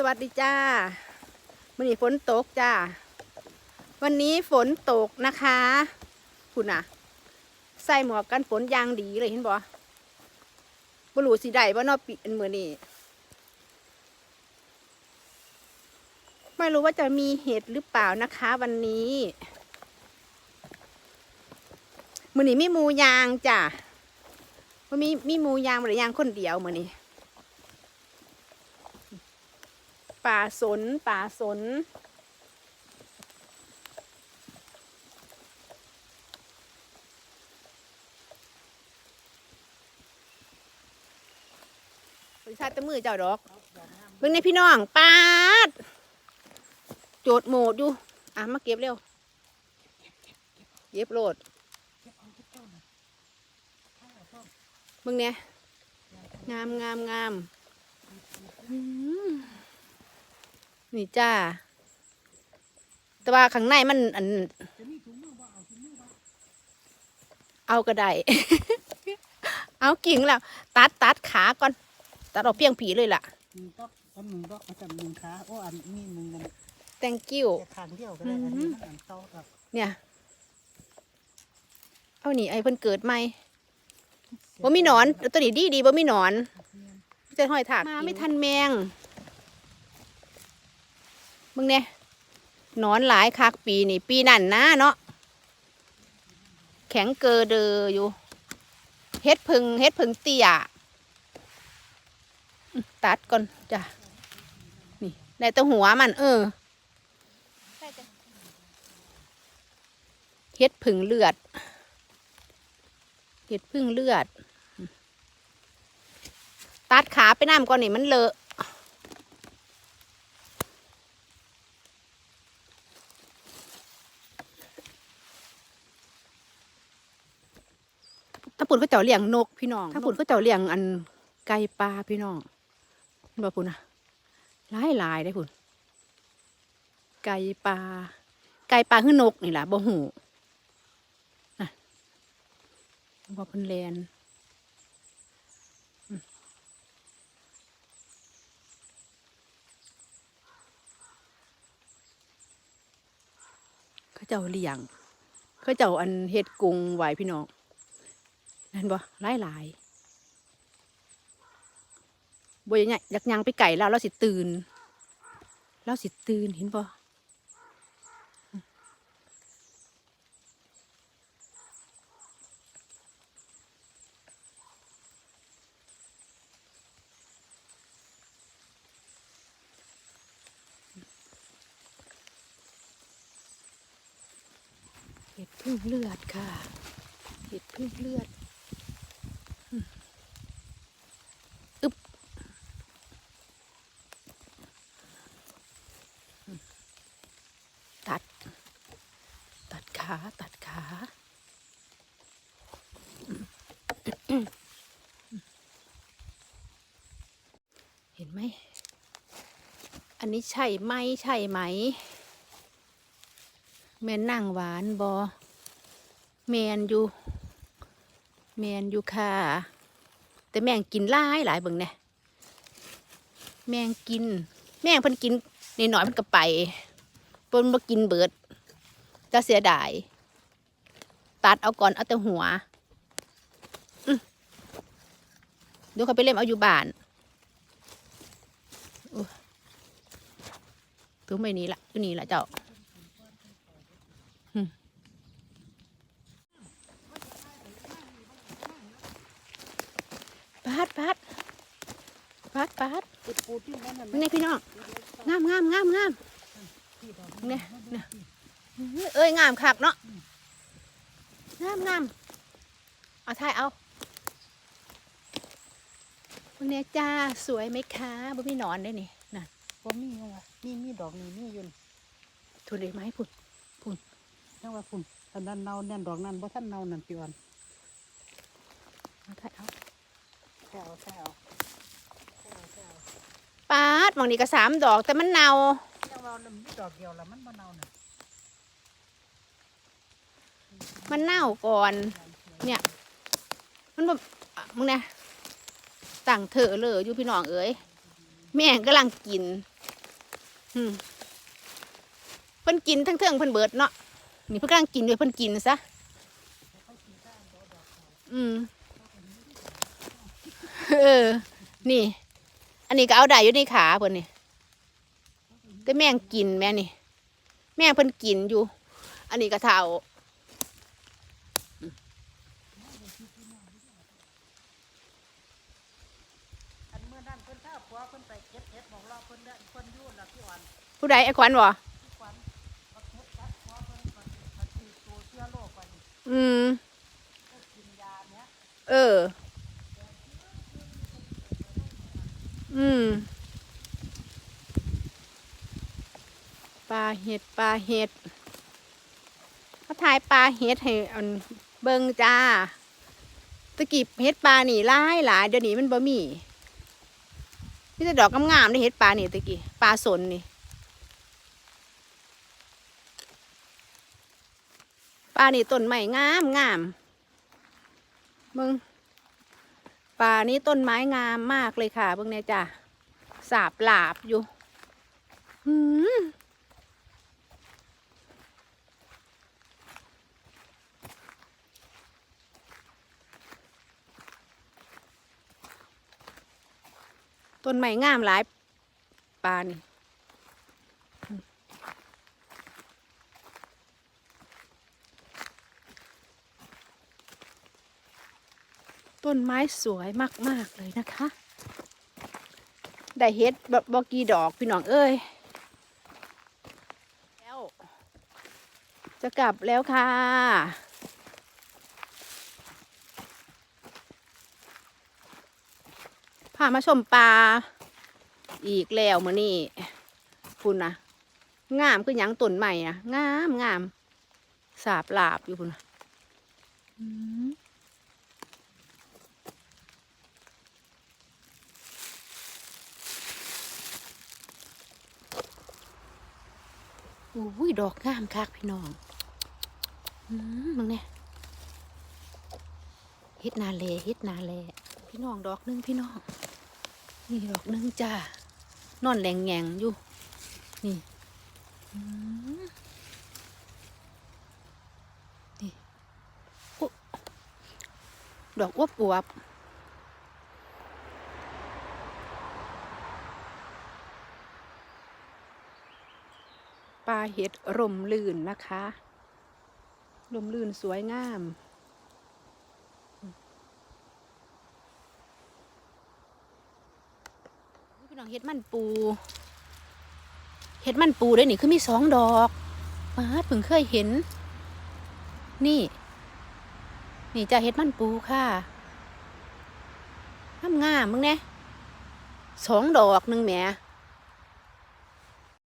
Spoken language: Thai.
สวัสดีจ้าวันนี้ฝนตกจ้า วันนี้ฝนตกนะคะคุณน่ะใส่หมวกกันฝนยางดีเลยเห็นบ่บรูสีได้บ่เนอปีอันมือนี้ไม่รู้ว่าจะมีเห็ดหรือเปล่านะคะ วันนี้มือนี้มีมูยางจ้ะว่ามีมีมูยางหรือยางคนเดียวมือนี้ ป่าสน ป่าสน บริษัทตะมือเจ้าดอกเบิ่งในพี่น้องปาด โจดโหมดอยู่ อะ มาเก็บเร็วเก็บโหลดเบิ่งเนี่ยงามงามงามอืม นี่จ้า แต่ว่าข้างในมันอัน เอาก็ได้ เอากิ่งแล้วตัดตัดขาก่อน ตัดออกเพียงผีเลยล่ะมึงก็ก็มึงก็เขาจะมึงขาโอ้อันนี้มึงกัน thank you แค่ทางเดียวก็ได้อันนี้มันอันเต้าแบบเนี่ย เอาหนีไอ้เพิ่นเกิดใหม่บ่มีหนอนตัวนี้ดีดีบ่มีหนอนพี่จะห้อยถากมาไม่ทันแมง มึงเนี่ยนอนหลายคักปีนี่ปีนั่นนะเนาะแข็งเกอเดออยู่เฮ็ดพึ่งเฮ็ดพึ่งเตี้ยตัดก่อนจ้ะนี่ได้แตัวหัวมัน เออเฮ็ดผึ่งเลือดเฮ็ดพึ่งเลือด ตัดขาไปน้ำก่อนนี่มันเลอะ ถ้าปุ่นก็เจ้าเลี้ยงนกพี่น้องถ้าปุ่นก็เจ้าเลี้ยงอันไก่ปลาพี่น้องเห็นบ่ปุ่นนะหลายหลายได้ปุ่นไก่ปลาไก่ปลาคือนกนี่แหละบ่หูน่ะบ่เพิ่นแลนอืมเขาเจ้าเลี้ยงเขาเจ้าอันเฮ็ดกรงไว้พี่น้อง นั่นบ่หลายหลายบ่ยังไงอยากยังไปไก่แล้วเราสิตื่นเราสิตื่นเห็นบ่เห็ดพึ่งเลือดค่ะ เห็ดพึ่งเลือดอืมอึบอืมตัด ตัดขาเห็นไหม อันนี้ใช่ไหมใช่ไหม แมนนั่งหวานบอแมนอยู่ แมนอยู่ค่ะ แต่แมงกินหลายหลายเบิ่งเนี่ยแมงกิน แมงพิ่นกินนหน่อยมันก็ไปเพิ่นบ่กินเบิดจะเสียดายัดเอาก่อนเอาแต่หัวเดี๋ยวเขาไปเล่มเอาอยู่บ้านถือไม่นี้ละอยู่นี่ละเจ้าปาดปาดปาดปาดนี่พี่น้องงามงามงามงามเนี่ยเนี่ยเอ้ยงามคักเนาะ งามงามเอาถ่ายเอาวันนี้จ้าสวยไหมคะบ่มีหนอนได้นี่น่ะผมมีว่ามีมีดอกนี้มีอยู่ทุนเลยไหมพุ่นจังว่าคุณอันนั้นเนาแน่นดอกนั้นบ่ท่านเนานั่นพี่อ่อนเอาถ่ายเอาแค่เอาแค่เอาปาดบางนี้ก็สามดอกแต่มันเน่ายังว่ามันมีดอกเดียวแล้วมันบ่เนาน่ะ มันเน่าก่อน เนี่ย มันแบบมึงเนี่ยต่างเถอะเลยอยู่พี่น้องเอ๋ยแม่งกำลังกินอืมเพิ่นกินทั้งเทิงเพิ่นเบิดเนาะนี่เพิ่นกำลังกินด้วยเพิ่นกินซะอืมเออ นี่ อันนี้ก็เอาได้อยู่ในขาเพิ่นนี่แต่แม่งกินแม่นี่ แม่งเพิ่นกินอยู่ อันนี้ก็เท่า อันเมื่อ นั้นเพิ่นถ้าผัวเพิ่นไปเก็บเห็ดบอกเราเพิ่นเด้อเพิ่นอยู่ล่ะพี่อ่อนผู้ใดไอ้ขวัญบ่พี่ขวัญเอาเห็ดกัดผัวเพิ่นก่อนมาฉีดตัวเชื้อโรคไปนี่อืมก็กินยาเนี้ยเออ อืม ปลาเห็ดปลาเห็ดมาถ่ายปลาเห็ดให้อันเบิงจ้า ตะกี้เห็ดปลานี่หลายหลายเดี๋ยวนี้มันบ่มี มีแต่ดอกงามๆได้เห็ดปลานี่ตะกี้ปลาสนนี่ปลานี่ต้นใหม่งามงามมึงป่านี้ต้นไม้งามมากเลยค่ะเบิ่งเนี่ยจ้ะสาบหลาบอยู่ อืม ต้นไม้งามหลายป่านี่ต้นไม้สวยมาก ๆ เลยนะคะ ได้เฮ็ดบบอกีดอกพี่น้องเอ้ย แล้ว จะกลับแล้วค่ะ พามาชมปลาอีกแล้วมื้อนี้พุ่นนะงามคือหยังต้นใหม่นะงามงามสาบลาบอยู่พุ่นนะอืมอุ้ยดอกงามคักพี่น้องอืมมึงเนี่ยเฮ็ดนาเลเฮ็ดนาเลพี่น้องดอกหนึงพี่น้อง นี่ดอกนึงจ้านอนแหลงแงงอยู่ นี่นี่ดอกอวบอวบปลาเห็ดร่มลื่นนะคะ ร่มลื่นสวยงาม พี่น้อง เห็ดมันปูเห็ดมันปูด้วยนี่คือมีสองดอกมาเพิ่งเคยเห็น นี่ นี่จะเห็ดมันปูค่ะงามงามมึงเนี่ยสองดอกหนึ่งแหม